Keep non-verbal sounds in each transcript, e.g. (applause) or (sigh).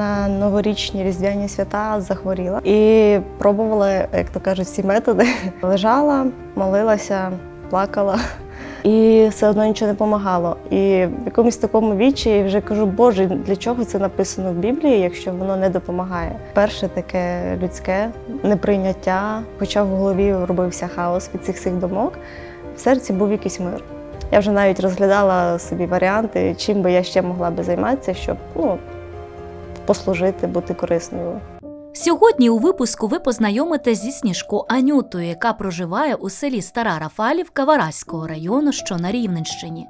на новорічні різдвяні свята захворіла і пробувала, як то кажуть, всі методи. (laughs) Лежала, молилася, плакала. І все одно нічого не допомагало. І в якомусь такому вічі вже кажу, Боже, для чого це написано в Біблії, якщо воно не допомагає? Перше таке людське неприйняття, хоча в голові робився хаос від цих всіх думок, в серці був якийсь мир. Я вже навіть розглядала собі варіанти, чим би я ще могла би займатися, щоб ну, послужити, бути корисною. Сьогодні у випуску ви познайомитесь зі Сніжко Анютою, яка проживає у селі Стара Рафалівка Вараського району, що на Рівненщині.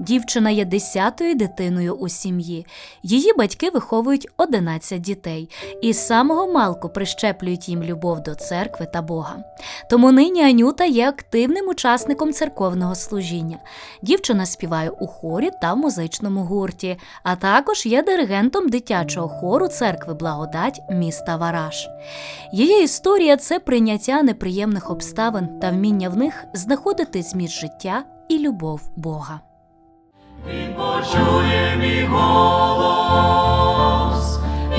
Дівчина є десятою дитиною у сім'ї. Її батьки виховують 11 дітей і з самого малку прищеплюють їм любов до церкви та Бога. Тому нині Анюта є активним учасником церковного служіння. Дівчина співає у хорі та в музичному гурті, а також є диригентом дитячого хору церкви Благодать міста Вараш. Її історія це прийняття неприємних обставин та вміння в них знаходити зміст життя і любов Бога. Він почує мій голос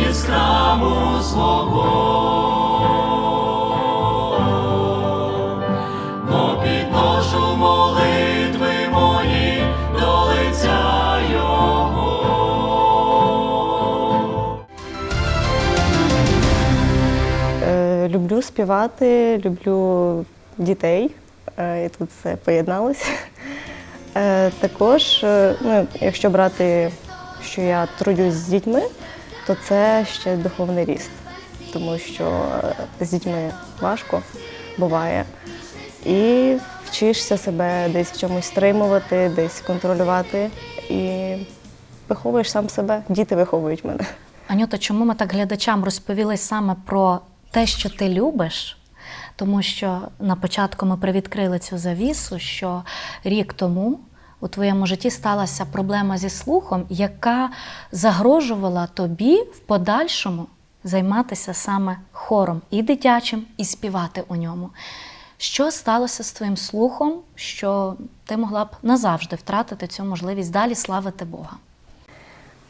із храму свого, співати, люблю дітей, е, і тут все поєдналося. Е, також, е, ну, якщо брати, що я трудюсь з дітьми, то це ще духовний ріст, тому що е, з дітьми важко буває. І вчишся себе десь в чомусь стримувати, десь контролювати і виховуєш сам себе. Діти виховують мене. Анюта, чому ми так глядачам розповіли саме про те, що ти любиш? Тому що на початку ми привідкрили цю завісу, що рік тому у твоєму житті сталася проблема зі слухом, яка загрожувала тобі в подальшому займатися саме хором і дитячим, і співати у ньому. Що сталося з твоїм слухом, що ти могла б назавжди втратити цю можливість далі славити Бога?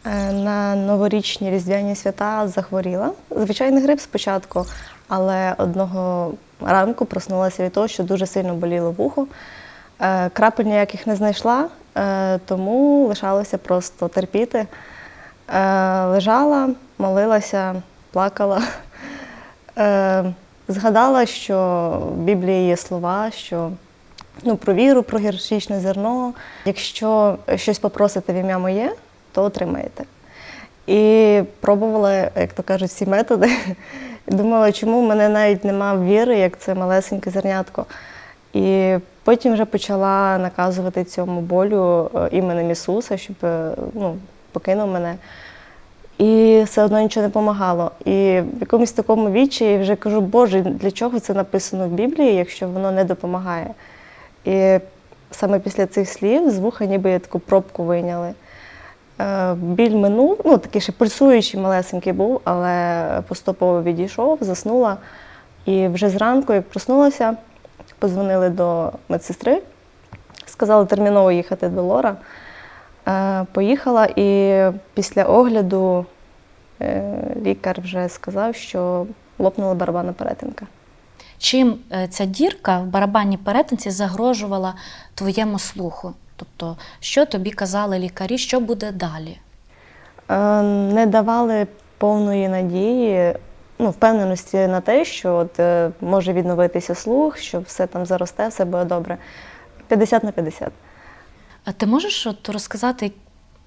Е, На новорічні різдвяні свята захворіла. Звичайний грип спочатку, але одного ранку проснулася від того, що дуже сильно боліло вухо. Е, Крапель ніяких не знайшла, е, тому лишалося просто терпіти. Лежала, молилася, плакала. Згадала, що в Біблії є слова, що ну, про віру, про гірчичне зерно. Якщо щось попросите в ім'я моє, то отримаєте. І пробувала, як то кажуть, всі методи. (laughs) Думала, чому в мене навіть нема віри, як це малесеньке зернятко. І потім вже почала наказувати цьому болю е, іменем Ісуса, щоб е, ну, покинув мене. І все одно нічого не допомагало. І в якомусь такому вічі я вже кажу, Боже, для чого це написано в Біблії, якщо воно не допомагає? І саме після цих слів з вуха ніби я таку пробку вийняли. Е, Біль минув, ну такий ще пульсуючий малесенький був, але поступово відійшов, заснула. І вже зранку, як проснулася, подзвонили до медсестри, сказали терміново їхати до Лора. Е, Поїхала і після огляду е, лікар вже сказав, що лопнула барабанна перетинка. Чим ця дірка в барабанній перетинці загрожувала твоєму слуху? Тобто, що тобі казали лікарі, що буде далі? Е, Не давали повної надії, ну, впевненості на те, що от, е, може відновитися слух, що все там заросте, все буде добре. 50 на 50. А ти можеш от розказати,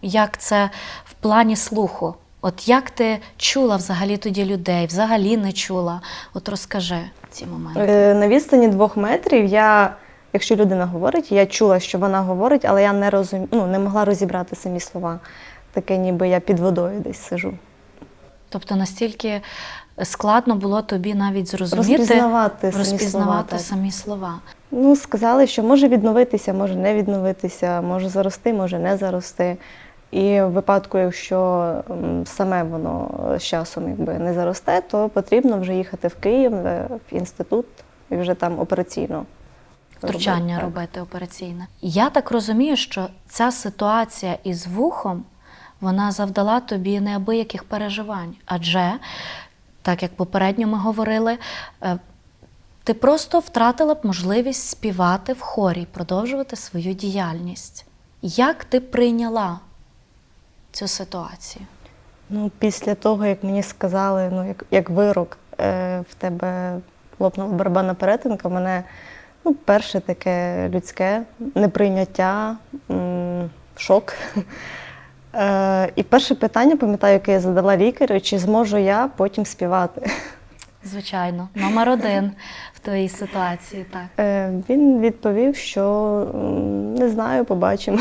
як це в плані слуху? От як ти чула взагалі тоді людей, взагалі не чула? От розкажи ці моменти. Е, На відстані двох метрів я, якщо людина говорить, я чула, що вона говорить, але я не розум... ну, не могла розібрати самі слова. Таке, ніби я під водою десь сижу. Тобто настільки складно було тобі навіть зрозуміти, Розпізнавати самі розпізнавати слова, так. самі слова. Ну, сказали, що може відновитися, може не відновитися, може зарости, може не зарости. І в випадку, якщо саме воно з часом якби не заросте, то потрібно вже їхати в Київ, е, в інститут і вже там операційно. Втручання робити, робити операційне. Я так розумію, що ця ситуація із вухом вона завдала тобі неабияких переживань. Адже, так як попередньо ми говорили, е, ти просто втратила б можливість співати в хорі, продовжувати свою діяльність. Як ти прийняла цю ситуацію? Ну, після того, як мені сказали, ну, як, як вирок, е, в тебе лопнула барабанна перетинка, мене ну, перше таке людське неприйняття, шок. (laughs) Е, і перше питання, пам'ятаю, яке я задала лікарю, чи зможу я потім співати. (laughs) Звичайно, номер один в твоїй ситуації, так. Е, Він відповів, що не знаю, побачимо.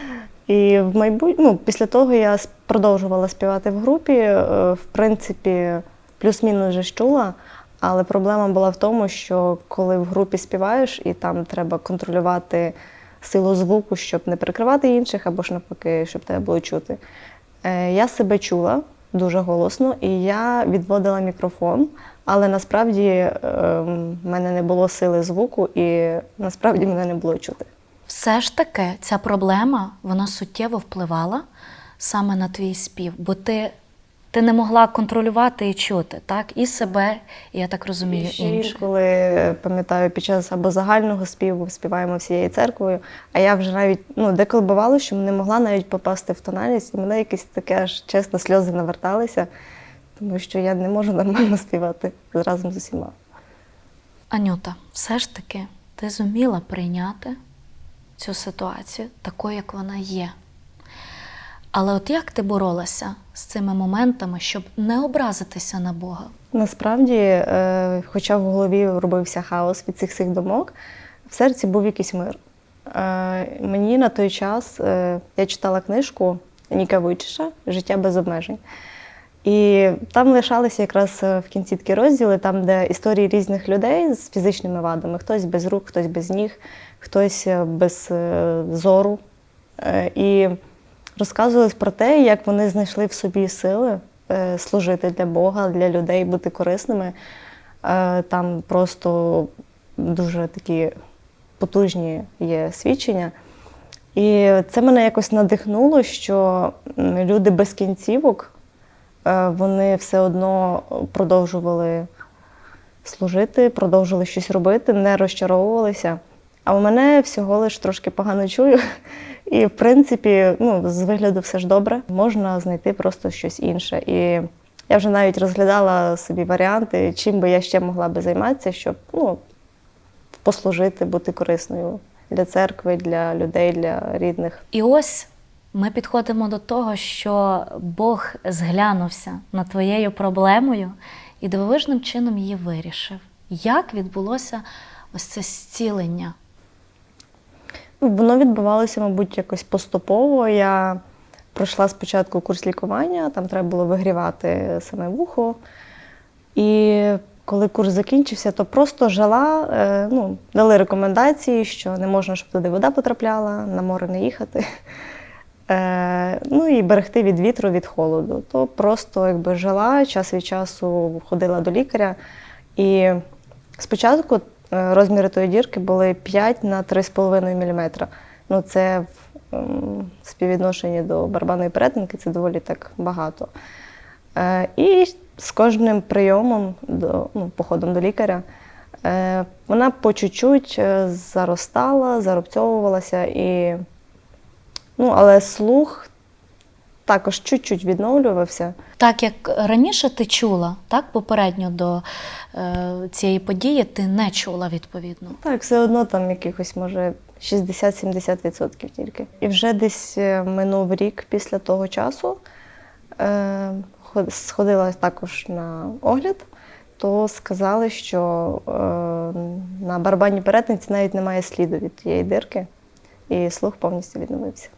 (laughs) І в майбутньому, ну, після того я продовжувала співати в групі. е, В принципі, плюс-мінус вже чула. Але проблема була в тому, що коли в групі співаєш, і там треба контролювати силу звуку, щоб не перекривати інших, або ж навпаки, щоб тебе було чути. Е, Я себе чула дуже голосно, і я відводила мікрофон, але насправді е, в мене не було сили звуку, і насправді мене не було чути. Все ж таки, ця проблема вона суттєво впливала саме на твій спів, бо ти, ти не могла контролювати і чути, так? І себе, і я так розумію, Ще інших. Коли пам'ятаю, під час або загального співу співаємо всією церквою, а я вже навіть ну деколи бувало, що не могла навіть попасти в тональність, і мене якісь таке аж чесно сльози наверталися, тому що я не можу (laughs) нормально співати разом з усіма. Анюта, все ж таки, ти зуміла прийняти цю ситуацію такою, як вона є. Але от як ти боролася з цими моментами, щоб не образитися на Бога? Насправді, е, хоча в голові робився хаос від цих всіх думок, в серці був якийсь мир. Е, Мені на той час е, я читала книжку Ніка Вуйчиша Життя без обмежень. І там лишалися якраз в кінці такі розділи, там, де історії різних людей з фізичними вадами: хтось без рук, хтось без ніг, хтось без зору. І розказували про те, як вони знайшли в собі сили е, служити для Бога, для людей, бути корисними. Е, Там просто дуже такі потужні є свідчення. І це мене якось надихнуло, що люди без кінцівок е, вони все одно продовжували служити, продовжували щось робити, не розчаровувалися. А у мене всього лиш трошки погано чую. І, в принципі, ну, з вигляду все ж добре. Можна знайти просто щось інше. І я вже навіть розглядала собі варіанти, чим би я ще могла би займатися, щоб ну, послужити, бути корисною для церкви, для людей, для рідних. І ось ми підходимо до того, що Бог зглянувся над твоєю проблемою і дивовижним чином її вирішив. Як відбулося ось це зцілення? Ну, Воно відбувалося, мабуть, якось поступово. Я пройшла спочатку курс лікування, там треба було вигрівати саме вухо. І коли курс закінчився, то просто жила, е, ну, дали рекомендації, що не можна, щоб туди вода потрапляла, на море не їхати. Е, ну і берегти від вітру, від холоду. То просто якби жила, час від часу ходила до лікаря. І спочатку розміри тої дірки були 5 на 3,5 мм. Ну, це в співвідношенні до барабанної перетинки це доволі так багато. Е, І з кожним прийомом, до, ну, походом до лікаря, е, вона по чуть-чуть е, заростала, зарубцьовувалася. І, ну, але слух також чуть-чуть відновлювався. Так як раніше ти чула, так попередньо до е, цієї події ти не чула відповідно. Так, все одно там якихось, може, 60-70% тільки. І вже десь е, минув рік після того часу е, сходила також на огляд, то сказали, що е, на барабанній перетинці навіть немає сліду від тієї дирки, і слух повністю відновився.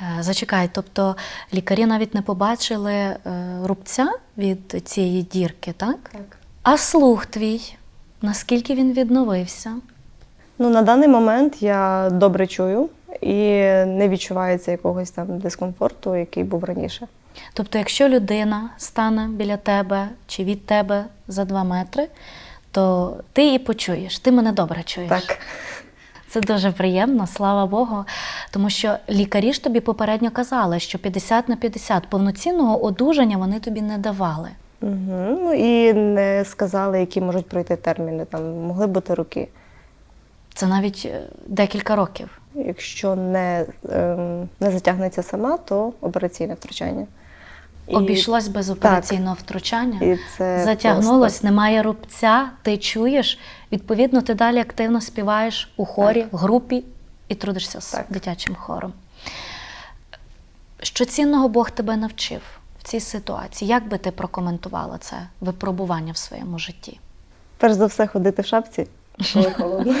Е, Зачекай, тобто лікарі навіть не побачили е, рубця від цієї дірки, так? Так. А слух твій, наскільки він відновився? Ну, на даний момент я добре чую і не відчувається якогось там дискомфорту, який був раніше. Тобто, якщо людина стане біля тебе чи від тебе за два метри, то ти і почуєш, ти мене добре чуєш. Так. Це дуже приємно, слава Богу. Тому що лікарі ж тобі попередньо казали, що 50 на 50 повноцінного одужання вони тобі не давали. Угу. Ну і не сказали, які можуть пройти терміни. Там могли бути роки. Це навіть е, декілька років. Якщо не, ем, не затягнеться сама, то операційне втручання. І- Обійшлось без операційного втручання. І це Затягнулось, просто- немає рубця, ти чуєш. Відповідно, ти далі активно співаєш у хорі, в групі і трудишся з Так. дитячим хором. Що цінного Бог тебе навчив в цій ситуації? Як би ти прокоментувала це випробування в своєму житті? Перш за все ходити в шапці, коли холодно.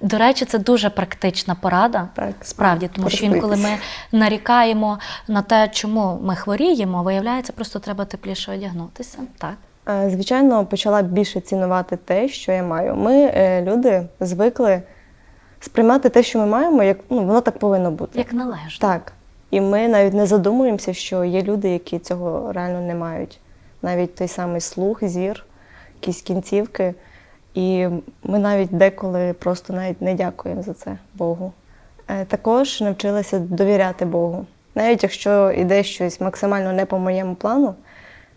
До речі, це дуже практична порада. Так. Справді, тому що інколи ми нарікаємо на те, чому ми хворіємо, виявляється, просто треба тепліше одягнутися. Так. Е, Звичайно, почала більше цінувати те, що я маю. Ми, е, люди, звикли сприймати те, що ми маємо, як ну, воно так повинно бути. Як належно. Так. І ми навіть не задумуємося, що є люди, які цього реально не мають. Навіть той самий слух, зір, якісь кінцівки. І ми навіть деколи просто навіть не дякуємо за це Богу. Е, Також навчилася довіряти Богу. Навіть якщо йде щось максимально не по моєму плану,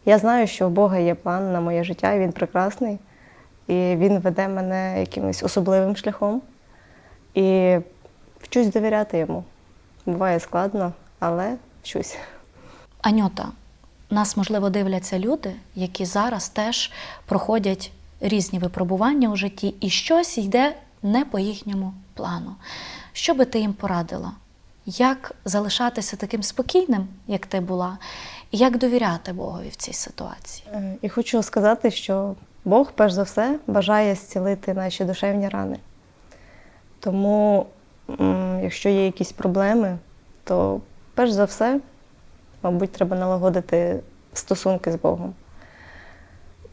я знаю, що у Бога є план на моє життя, і він прекрасний. І він веде мене якимось особливим шляхом. І вчусь довіряти йому. Буває складно, але вчусь. Анюта, нас, можливо, дивляться люди, які зараз теж проходять різні випробування у житті, і щось йде не по їхньому плану. Що би ти їм порадила? Як залишатися таким спокійним, як ти була, і як довіряти Богові в цій ситуації? Е, І хочу сказати, що Бог, перш за все, бажає зцілити наші душевні рани. Тому, якщо є якісь проблеми, то перш за все, мабуть, треба налагодити стосунки з Богом.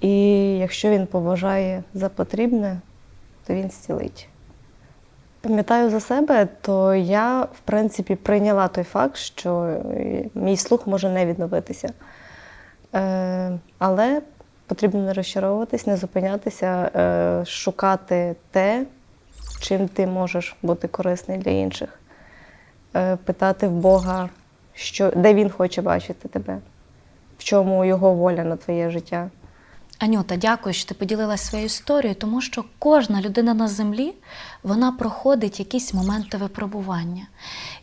І якщо він поважає за потрібне, то він зцілить. Пам'ятаю за себе, то я, в принципі, прийняла той факт, що мій слух може не відновитися. Е, але потрібно не розчаровуватись, не зупинятися, е, шукати те, чим ти можеш бути корисний для інших. Е, питати в Бога, що, де Він хоче бачити тебе, в чому його воля на твоє життя. Анюта, дякую, що ти поділилася своєю історією, тому що кожна людина на землі вона проходить якісь моменти випробування.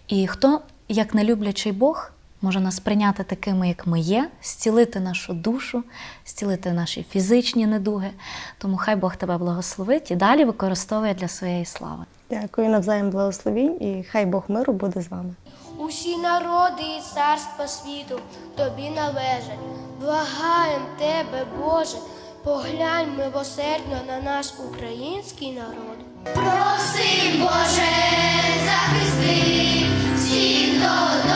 І хто, як нелюблячий Бог, може нас прийняти такими, як ми є, зцілити нашу душу, зцілити наші фізичні недуги. Тому хай Бог тебе благословить і далі використовує для своєї слави. Дякую навзаєм благословінь і хай Бог миру буде з вами. Усі народи і царства світу тобі належать благаєм тебе, Боже, поглянь милосердно на наш український народ. Проси, Боже, захисти всіх до.